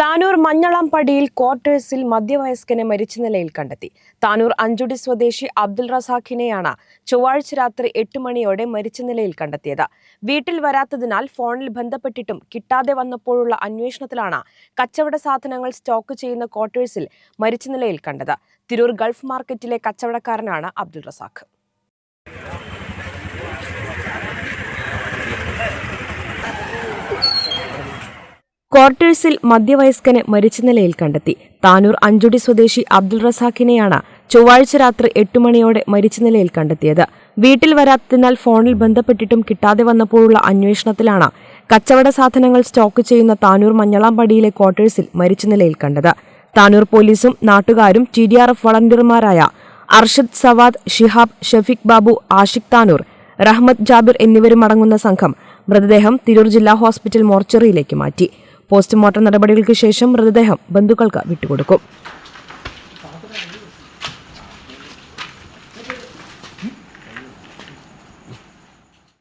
താനൂർ മഞ്ഞളാംപടിയിൽ ക്വാർട്ടേഴ്സിൽ മധ്യവയസ്കനെ മരിച്ച നിലയിൽ കണ്ടെത്തി. താനൂർ അഞ്ചുടി സ്വദേശി അബ്ദുൾ റസാഖിനെയാണ് ചൊവ്വാഴ്ച രാത്രി എട്ട് മണിയോടെ മരിച്ച നിലയിൽ കണ്ടെത്തിയത്. വീട്ടിൽ വരാത്തതിനാൽ ഫോണിൽ ബന്ധപ്പെട്ടിട്ടും കിട്ടാതെ വന്നപ്പോഴുള്ള അന്വേഷണത്തിലാണ് കച്ചവട സാധനങ്ങൾ സ്റ്റോക്ക് ചെയ്യുന്ന ക്വാർട്ടേഴ്സിൽ മരിച്ച നിലയിൽ കണ്ടത്. തിരൂർ ഗൾഫ് മാർക്കറ്റിലെ കച്ചവടക്കാരനാണ് അബ്ദുൾ റസാഖ്. ക്വാർട്ടേഴ്സിൽ മധ്യവയസ്കനെ മരിച്ച നിലയിൽ കണ്ടെത്തി. താനൂർ അഞ്ചുടി സ്വദേശി അബ്ദുൾ റസാഖിനെയാണ് ചൊവ്വാഴ്ച രാത്രി എട്ട് മണിയോടെ മരിച്ച നിലയിൽ കണ്ടെത്തിയത്. വീട്ടിൽ വരാത്തതിനാൽ ഫോണിൽ ബന്ധപ്പെട്ടിട്ടും കിട്ടാതെ വന്നപ്പോഴുള്ള അന്വേഷണത്തിലാണ് കച്ചവട സാധനങ്ങൾ സ്റ്റോക്ക് ചെയ്യുന്ന താനൂർ മഞ്ഞളാമ്പടിയിലെ ക്വാർട്ടേഴ്സിൽ മരിച്ച നിലയിൽ കണ്ടത്. താനൂർ പോലീസും നാട്ടുകാരും ടി ഡി ആർ എഫ് വളണ്ടിയർമാരായ അർഷദ് സവാദ് ഷിഹാബ് ഷഫീഖ് ബാബു ആഷിഖ് താനൂർ റഹ്മത്ത് ജാബിർ എന്നിവരും അടങ്ങുന്ന സംഘം മൃതദേഹം തിരൂർ ജില്ലാ ഹോസ്പിറ്റൽ മോർച്ചറിയിലേക്ക് മാറ്റി. പോസ്റ്റ്മോർട്ടം നടപടികൾക്ക് ശേഷം മൃതദേഹം ബന്ധുക്കൾക്ക് വിട്ടുകൊടുക്കും.